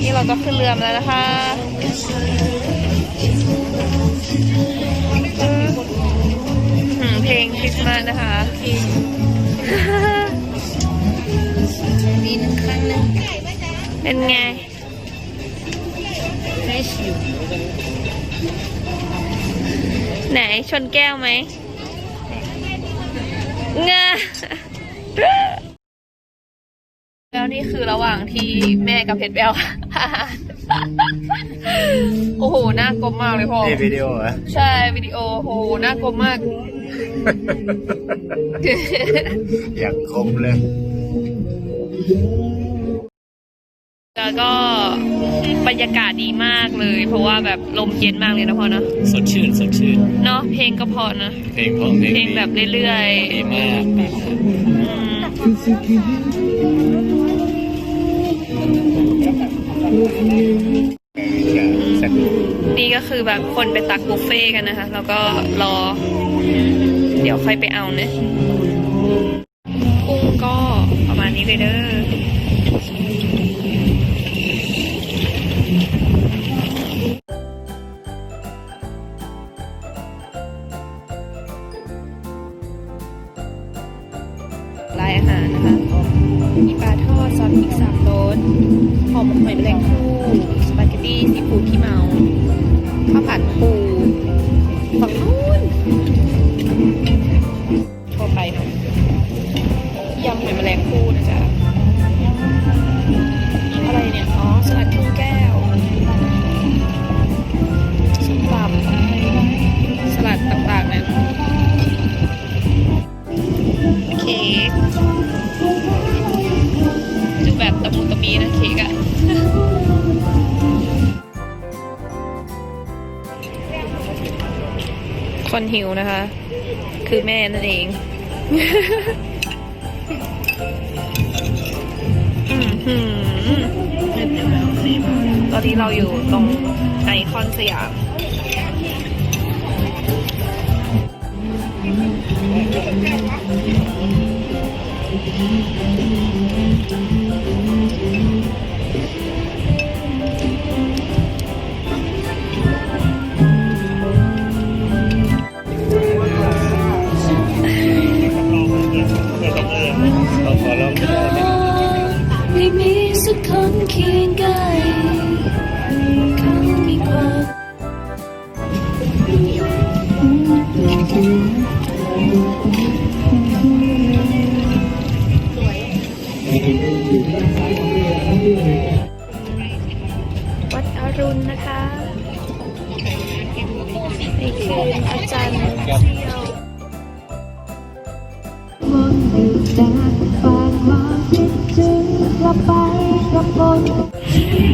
นี่เราก็ขึ้นเรือมาแล้วนะคะอืมเพลงคริสต์มาสนะคะปีหนึ่งครั้งหนึ่งเป็นไงได้ชิวไหนชนแก้วไหมงา แล้วนี่คือระหว่างที่แม่กับเพชรแบลโอ้โหน่ากลมมากเลยพ่อ นี่วิดีโอเหรอใช่วิดีโอโอ้โหน่ากลมมาก อย่างคมเลย แล้วก็บรรยากาศดีมากเลย เพราะว่าแบบลมเย็นมากเลยนะพ่อเนาะสดชื่นสดชื่น เนาะเพลงก็เพอนะ เพลงเพราะเพลงเพลงดีแบบเรื่อยดีมากดีมากๆอืม นี่ก็คือแบบคนไปตักบุฟเฟ่กันนะคะ แล้วก็รอ เดี๋ยวค่อยไปเอาเนะกุ้งก็ประมาณนี้เลยเด้อ ลายอาหารนะคะมีปลาทอดซอสพริกสามรสหอมหอยแมลงภู่สปาเกตตี้ ดูแบบตะมีนะเค้กอะคนหิวนะคะ คือแม่นั่นเองตอนนี้เราอยู่ตรงไอคอนสยามเร ร้องด้มีสักคนเคียงกายวัดอรุณนะคะนี่คืออาจารย์เที่ยว ลัไปกลับบน